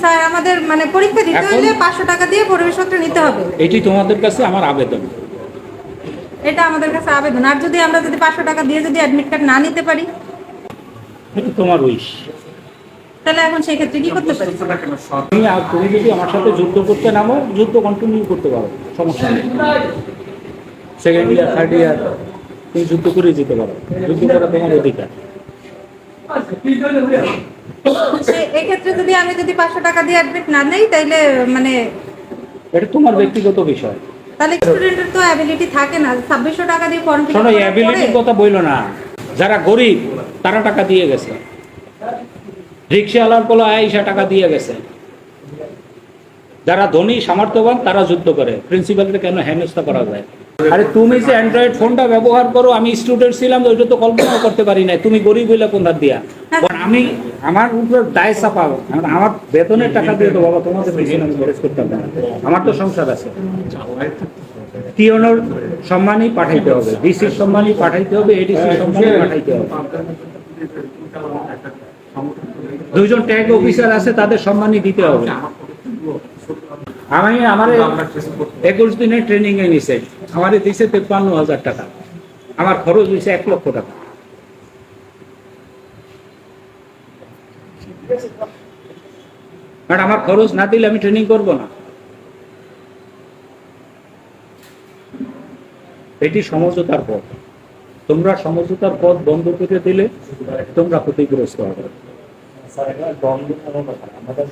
Sir আমাদের মানে পরীক্ষা দিতে হলে পাঁচশো টাকা দিয়ে প্রবেশপত্র নিতে হবে। এটি তোমাদের কাছে আমার আবেদন। এটা আমাদের কাছে আবেদন। আর যদি আমরা যদি পাঁচশো টাকা দিয়ে যদি অ্যাডমিট কার্ড না নিতে পারি? এটি তোমার উইশ তাহলে এখন সেই ক্ষেত্রে কি করতে পারি? তুমি আর তুমি যদি আমার সাথে যুদ্ধ করতে নামো যুদ্ধ কন্টিনিউ করতে পারো সমস্যা নেই। সেকেন্ড ইয়ার থার্ড ইয়ার তুমি যুদ্ধ করে যেতে পারো। যুদ্ধ করা তোমার অধিকার। এক্ষেত্রে যদি আমি যদি পাঁচশো টাকা দিয়ে অ্যাডমিট না নেই তাইলে মানে এটা তোমার ব্যক্তিগত বিষয়। তাহলে স্টুডেন্টের তো অ্যাবিলিটি থাকে না। ছাব্বিশশো টাকা দিয়ে ফর্ম শোনো অ্যাবিলিটির কথা বইলো না। যারা গরিব তারা টাকা দিয়ে গেছে। রিক্সাওয়ালার কোলো আইসা টাকা দিয়ে গেছে। যারা ধনী সামর্থ্যবান তারা যুদ্ধ করে। প্রিন্সিপালকে কেন হেনস্থা করা যায়? আরে তুমি যে অ্যান্ড্রয়েড ফোনটা ব্যবহার করো আমি স্টুডেন্ট ছিলাম ওইটা তো কল্পনা করতে পারি না তুমি গরিব হইলে কোন ধার দিয়া? আমি আমার উপর দায় চাপাবো আমার বেতনের টাকা দিয়ে তো বাবা তোমাদের পিছনে আমি খরচ করতে পারব আমার তো সংসার আছে। টিওনোর সম্মানই পাঠাইতে হবে। ডিসির সম্মানই পাঠাইতে হবে এডিসির সম্মানই পাঠাইতে হবে। দুইজন ট্যাগ অফিসার আছে, তাদের সম্মানই দিতে হবে। আমি আমার একুশ দিনের ট্রেনিং এ নিছে। আমার দিছে তেপ্পান্ন হাজার টাকা। আমার খরচ হয়েছে এক লক্ষ টাকা। কারণ আমার খরচ না দিলে আমি ট্রেনিং করব না। এটি সমঝোতার পথ। তোমরা সমঝোতার পথ বন্ধ করে দিলে তোমরা ক্ষতিগ্রস্ত হবে।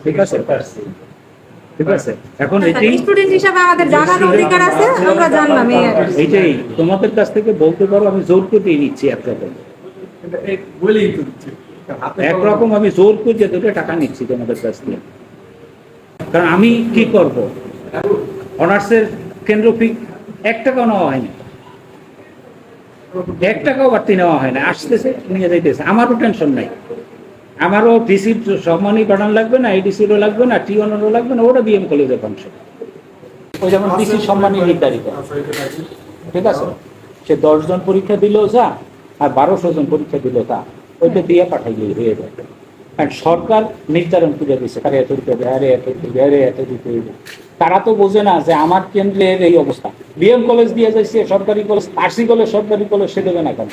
ঠিক আছে? ঠিক আছে? এখন এটি স্টুডেন্ট হিসাবে আমাদের জানার অধিকার আছে আমরা জানলাম এই আর কি। এইটাই তোমাদের কাছ থেকে বলতে পারো আমি জোর করে নিচ্ছি একরকম একরকম আমি জোর করে দুটো টাকা নিচ্ছি তোমাদের কাছ থেকে। কারণ আমি কি করব? অনার্সের কেন্দ্র ফি এক টাকাও নেওয়া হয়নি। এক টাকাও বাড়তি নেওয়া হয় না আসতেছে নিয়ে যাইতেছে। আমারও টেনশন নাই। আমারও ডিসির সম্মানই বাড়ান লাগবে না এডিসিরও লাগবে না টি ওনারও লাগবে না ওটা বিএম কলেজের ফাংশন ওই যেমন ডিসির সম্মানই নির্ধারিত। ঠিক আছে? সে দশজন পরীক্ষা দিলেও যা আর বারোশো জন পরীক্ষা দিলেও তা। ওইটা দিয়ে পাঠাইলেই হয়ে যাবে। আর সরকার নির্ধারণ করে দিচ্ছে আরে এত দিতে হবে, আরে এত দিতে আরে এত দিতে হবে। তারা তো বোঝে না যে আমার কেন্দ্রের এই অবস্থা। বিএম কলেজ দিয়ে যাচ্ছে সরকারি কলেজ আরসি কলেজ, সরকারি কলেজ, সে দেবে না কেন?